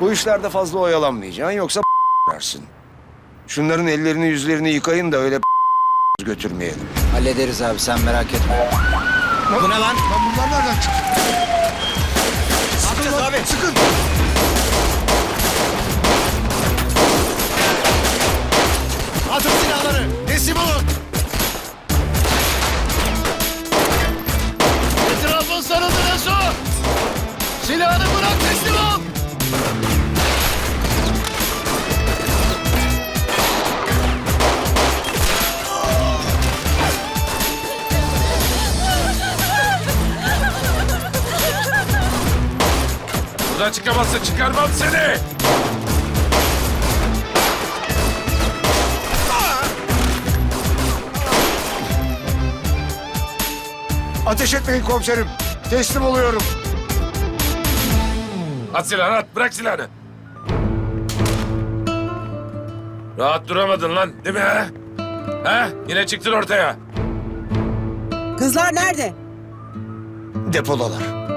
Bu işlerde fazla oyalanmayacaksın yoksa dersin. Şunların ellerini yüzlerini yıkayın da öyle götürmeyelim. Hallederiz abi sen merak etme. Bu ne lan? Lan bunlar nereden çıktı? Sıkacağız abi. Sıkın. Atın silahları. Teslim olun. Buradan çıkamazsın çıkarmam seni. Ateş etmeyin komiserim. Teslim oluyorum. At silahını at bırak silahını. Rahat duramadın lan değil mi ha? Ha? Yine çıktın ortaya. Kızlar nerede? Depodalar.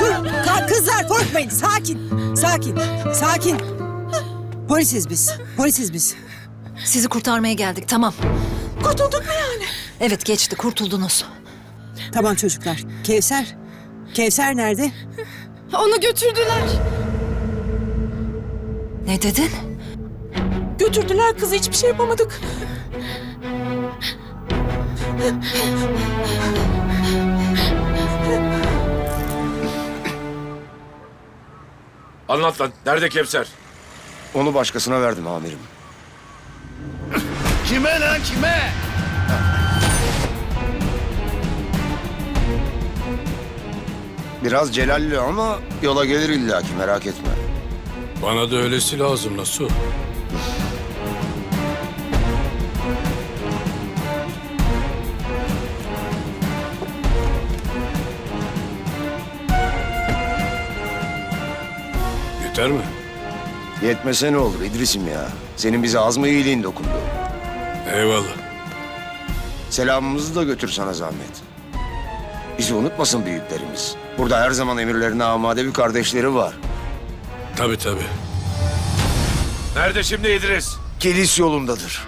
Dur, ka- kızlar korkmayın. Sakin, sakin, sakin. Polisiz biz, polisiz biz. Sizi kurtarmaya geldik tamam. Kurtulduk mu yani? Evet geçti kurtuldunuz. Tamam çocuklar. Kevser, Kevser nerede? Onu götürdüler. Ne dedin? Götürdüler kızı hiçbir şey yapamadık. Anlat lan. Nerede Kevser? Onu başkasına verdim amirim. Kime lan kime? Biraz celalli ama yola gelir illaki merak etme. Bana da öylesi lazım Nasuh. Yeter mi? Yetmese ne olur İdris'im ya. Senin bize az mı iyiliğin dokundu? Eyvallah. Selamımızı da götür sana zahmet. Bizi unutmasın büyüklerimiz. Burada her zaman emirlerine amade bir kardeşleri var. Tabii tabii. Nerede şimdi İdris? Kilis yolundadır.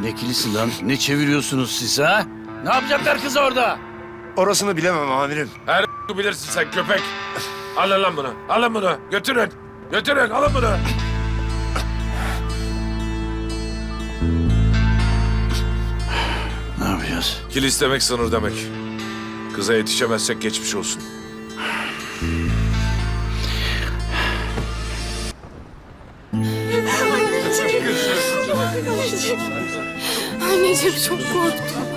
Ne kilisi lan? Ne çeviriyorsunuz siz ha? Ne yapacaklar kız orada? Orasını bilemem amirim. Her bilirsin sen köpek. Alın lan bunu. Alın bunu. Götürün. Götürün. Alın bunu. Ne yapacağız? Kilis demek sınır demek. Kıza yetişemezsek geçmiş olsun. Anneciğim çok korktum.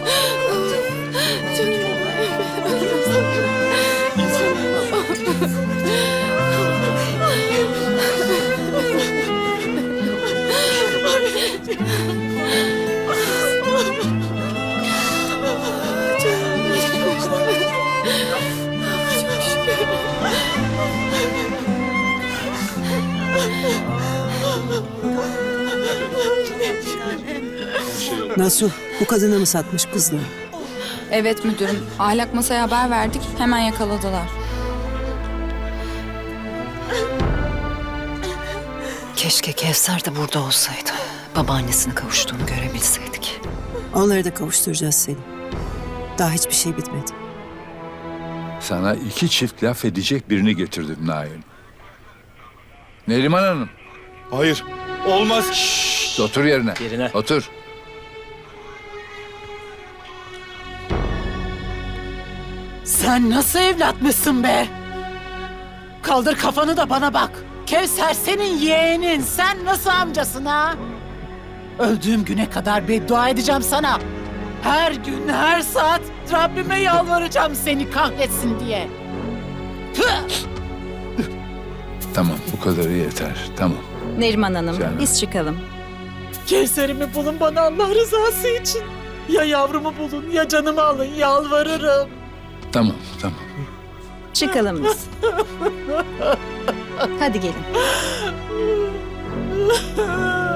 Nasuh, bu kadına mı satmış kızını? Evet müdürüm. Ahlak masaya haber verdik. Hemen yakaladılar. Keşke Kevser de burada olsaydı. Babaannesine kavuştuğunu görebilseydik. Onları da kavuşturacağız Selim. Daha hiçbir şey bitmedi. Sana iki çift laf edecek birini getirdim Nail. Neriman Hanım. Hayır. Olmaz. Otur yerine. Yerine. Otur. Sen nasıl evlatmışsın be? Kaldır kafanı da bana bak. Kevser senin yeğenin. Sen nasıl amcasın ha? Öldüğüm güne kadar beddua edeceğim sana. Her gün, her saat Rabbime yalvaracağım seni kahretsin diye. Tüh! Tamam bu kadarı yeter. Tamam. Neriman Hanım Canım. biz çıkalım. Kevser'imi bulun bana Allah rızası için. Ya yavrumu bulun ya canımı alın yalvarırım. Tamam tamam. Çıkalım biz. Hadi gelin.